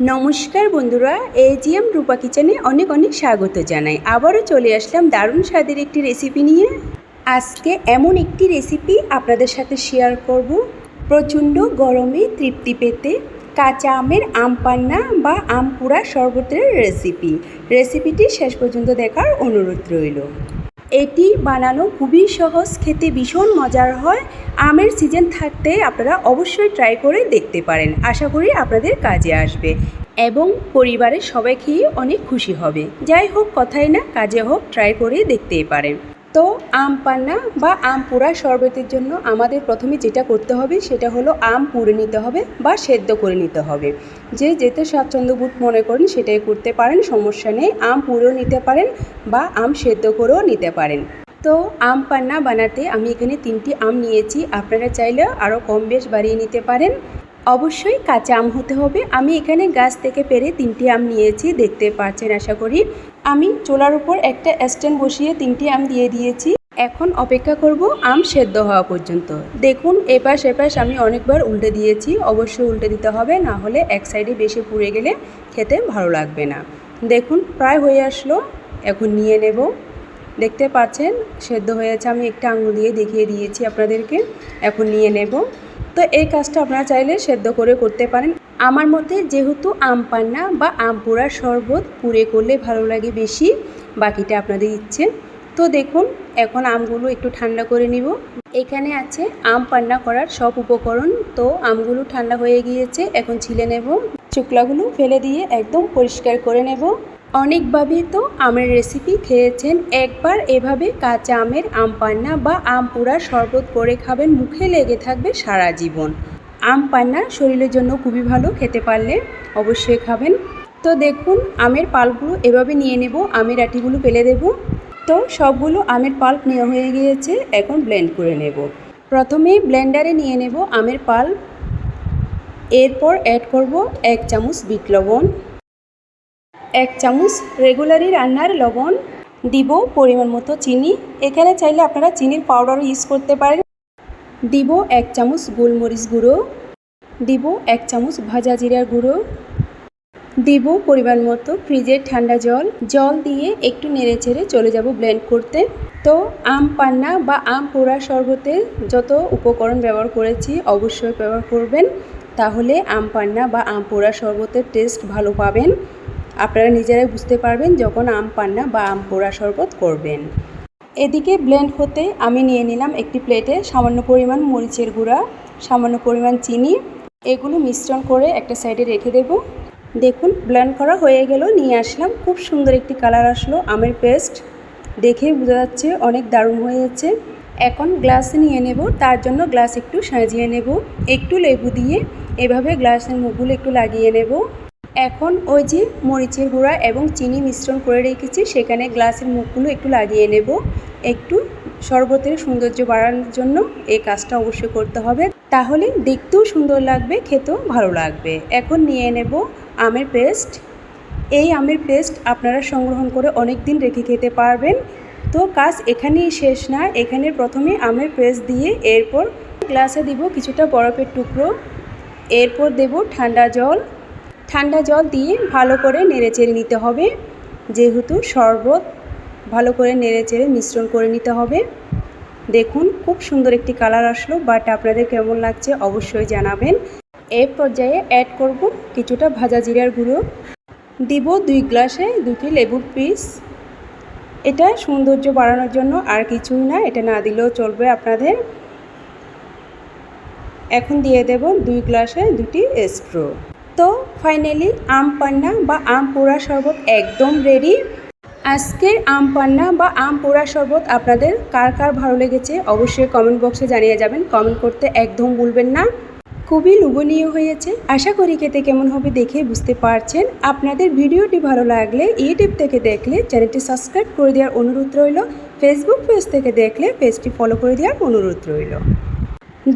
নমস্কার বন্ধুরা, এজিএম রূপা কিচেনে অনেক অনেক স্বাগত জানাই। আবারও চলে আসলাম দারুণ স্বাদের একটি রেসিপি নিয়ে। আজকে এমন একটি রেসিপি আপনাদের সাথে শেয়ার করব। প্রচণ্ড গরমে তৃপ্তি পেতে কাঁচা আমের আম পান্না বা আম পুরা শরবতের রেসিপি রেসিপিটি শেষ পর্যন্ত দেখার অনুরোধ রইল। এটি বানানো খুবই সহজ, খেতে ভীষণ মজার হয়। আমের সিজন থাকতে আপনারা অবশ্যই ট্রাই করে দেখতে পারেন। আশা করি আপনাদের কাজে আসবে এবং পরিবারের সবাই খেয়ে অনেক খুশি হবে। যাই হোক, কথাই না, কাজে হোক ট্রাই করে দেখতেই পারেন। তো আম পান্না বা আম পোড়া শরবতের জন্য আমাদের প্রথমে যেটা করতে হবে সেটা হলো আম পুড়ে নিতে হবে বা সেদ্ধ করে নিতে হবে। যে যেতে স্বাচ্ছন্দ্যবোধ মনে করেন সেটাই করতে পারেন, সমস্যা নেই। আম পুড়েও নিতে পারেন বা আম সেদ্ধ করেও নিতে পারেন। তো আম পান্না বানাতে আমি এখানে তিনটি আম নিয়েছি, আপনারা চাইলে আরও কম বেশ বাড়িয়ে নিতে পারেন। অবশ্যই কাঁচা আম হতে হবে। আমি এখানে গাছ থেকে পেরে তিনটি আম নিয়েছি, দেখতে পাচ্ছেন আশা করি। আমি চোলার উপর একটা স্ট্যান্ড বসিয়ে তিনটি আম দিয়ে দিয়েছি। এখন অপেক্ষা করব আম সেদ্ধ হওয়া পর্যন্ত। দেখুন, এপাশ এপাশ আমি অনেকবার উল্টে দিয়েছি। অবশ্যই উল্টে দিতে হবে, না হলে এক সাইডে বেশি পুড়ে গেলে খেতে ভালো লাগবে না। দেখুন, প্রায় হয়ে আসলো। এখন নিয়ে নেব। দেখতে পাচ্ছেন, সেদ্ধ হয়েছে আমি একটা আঙুল দিয়ে দেখিয়ে দিয়েছি আপনাদেরকে। এখন নিয়ে নেব। তো এই কাজটা আপনারা চাইলে সেদ্ধ করে করতে পারেন। আমার মতে যেহেতু আম পান্না বা আম পোড়া শরবত পুড়ে করলে ভালো লাগে বেশি, বাকিটা আপনাদের ইচ্ছে। তো দেখুন, এখন আমগুলো একটু ঠান্ডা করে নিব। এখানে আছে আম পান্না করার সব উপকরণ। তো আমগুলো ঠান্ডা হয়ে গিয়েছে, এখন ছিলে নেব। চুকলাগুলো ফেলে দিয়ে একদম পরিষ্কার করে নেব। অনেকভাবে তো আমের রেসিপি খেয়েছেন, একবার এভাবে কাঁচা আমের আম পান্না বা আম পোড়া শরবত করে খাবেন, মুখে লেগে থাকবে সারা জীবন। আম পান্না শরীরের জন্য খুবই ভালো, খেতে পারলে অবশ্যই খাবেন। তো দেখুন, আমের পাল্পগুলো এভাবে নিয়ে নেব, আমের আটিগুলো ফেলে দেব। তো সবগুলো আমের পাল্প নেওয়া হয়ে গিয়েছে, এখন ব্লেন্ড করে নেব। প্রথমে ব্লেন্ডারে নিয়ে নেব আমের পাল্প। এরপর অ্যাড করব এক চামচ বিট লবণ। এক চামচ রেগুলারই রান্নার লবণ। দিব পরিমাণ মতো চিনি। এখানে চাইলে আপনারা চিনির পাউডারও ইউজ করতে পারেন। দিব এক চামচ গোলমরিচ গুঁড়ো, দিব এক চামচ ভাজা জিরার গুঁড়ো, দিব পরিমাণ মতো ফ্রিজের ঠান্ডা জল। জল দিয়ে একটু নেড়ে ছেড়ে চলে যাব ব্লেন্ড করতে। তো আম পান্না বা আম পোড়া শরবতে যত উপকরণ ব্যবহার করেছি অবশ্যই ব্যবহার করবেন। তাহলে আম পান্না বা আম পোড়া শরবতের টেস্ট ভালো পাবেন। আপনারা নিজেরাই বুঝতে পারবেন যখন আম পান্না বা আম পোড়া শরবত করবেন। এদিকে ব্লেন্ড হতে আমি নিয়ে নিলাম একটি প্লেটে সামান্য পরিমাণ মরিচের গুঁড়া, সামান্য পরিমাণ চিনি। এগুলো মিশ্রণ করে একটা সাইডে রেখে দেব। দেখুন ব্লেন্ড করা হয়ে গেল, নিয়ে আসলাম। খুব সুন্দর একটি কালার আসলো, আমের পেস্ট দেখেই বোঝা যাচ্ছে অনেক দারুণ হয়ে যাচ্ছে এখন গ্লাসে নিয়ে নেব, তার জন্য গ্লাস একটু সাজিয়ে নেব। একটু লেবু দিয়ে এভাবে গ্লাসের মুখগুলো একটু লাগিয়ে নেব। এখন ওই যে মরিচের গুঁড়া এবং চিনি মিশ্রণ করে রেখেছি, সেখানে গ্লাসের মুখগুলো একটু লাগিয়ে নেব। একটু শরবতের সৌন্দর্য বাড়ানোর জন্য এই কাজটা অবশ্যই করতে হবে। তাহলে দেখতেও সুন্দর লাগবে, খেতেও ভালো লাগবে। এখন নিয়ে নেব আমের পেস্ট। এই আমের পেস্ট আপনারা সংগ্রহণ করে অনেক দিন রেখে খেতে পারবেন। তো কাজ এখানেই শেষ না, এখানে প্রথমে আমের পেস্ট দিয়ে এরপর গ্লাসে দিব কিছুটা বরফের টুকরো। এরপর দেব ঠান্ডা জল। ঠান্ডা জল দিয়ে ভালো করে নেড়েচেড়ে নিতে হবে। যেহেতু শরবত ভালো করে নেড়েচেড়ে মিশ্রণ করে নিতে হবে। দেখুন, খুব সুন্দর একটি কালার আসলো বাট আপনাদের কেমন লাগছে অবশ্যই জানাবেন। এই পর্যায়ে অ্যাড করব কিছুটা ভাজা জিরার গুঁড়ো। দিব দুই গ্লাসে দুটি লেবুর পিস। এটা সৌন্দর্য বাড়ানোর জন্য আর কিছুই না, এটা না দিলেও চলবে আপনাদের। এখন দিয়ে দেব দুই গ্লাসে দুটি স্ট্রো তো ফাইনালি আম পান্না বা আম পোড়া শরবত একদম রেডি আজকের আম পান্না বা আম পোড়া শরবত আপনাদের কার কার ভালো লেগেছে অবশ্যই কমেন্ট বক্সে জানিয়ে যাবেন। কমেন্ট করতে একদম ভুলবেন না। খুবই লোভনীয় হয়েছে। আশা করি খেতে কেমন হবে দেখে বুঝতে পারছেন। আপনাদের ভিডিওটি ভালো লাগলে ইউটিউব থেকে দেখলে চ্যানেলটি সাবস্ক্রাইব করে দেওয়ার অনুরোধ রইল। ফেসবুক পেজ থেকে দেখলে পেজটি ফলো করে দেওয়ার অনুরোধ রইল।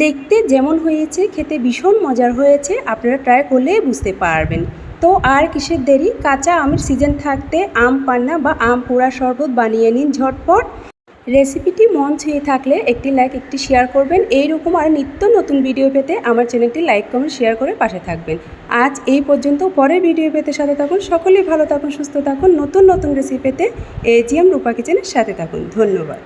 দেখতে যেমন হয়েছে, খেতে ভীষণ মজার হয়েছে, আপনারা ট্রাই করলে বুঝতে পারবেন। তো আর কিসের দেরি? কাঁচা আমের সিজন থাকতে আম পান্না বা আম পোড়া শরবত বানিয়ে নিন ঝটপট। রেসিপিটি মন ছুঁয়ে থাকলে একটি লাইক একটি শেয়ার করবেন। এইরকম আর নিত্য নতুন ভিডিও পেতে আমার চ্যানেলটি লাইক কমেন্ট শেয়ার করে পাশে থাকবেন। আজ এই পর্যন্ত, পরের ভিডিও পেতে সাথে থাকুন। সকলেই ভালো থাকুন, সুস্থ থাকুন। নতুন নতুন রেসিপি পেতে এজিএম রূপা কিচেনের সাথে থাকুন। ধন্যবাদ।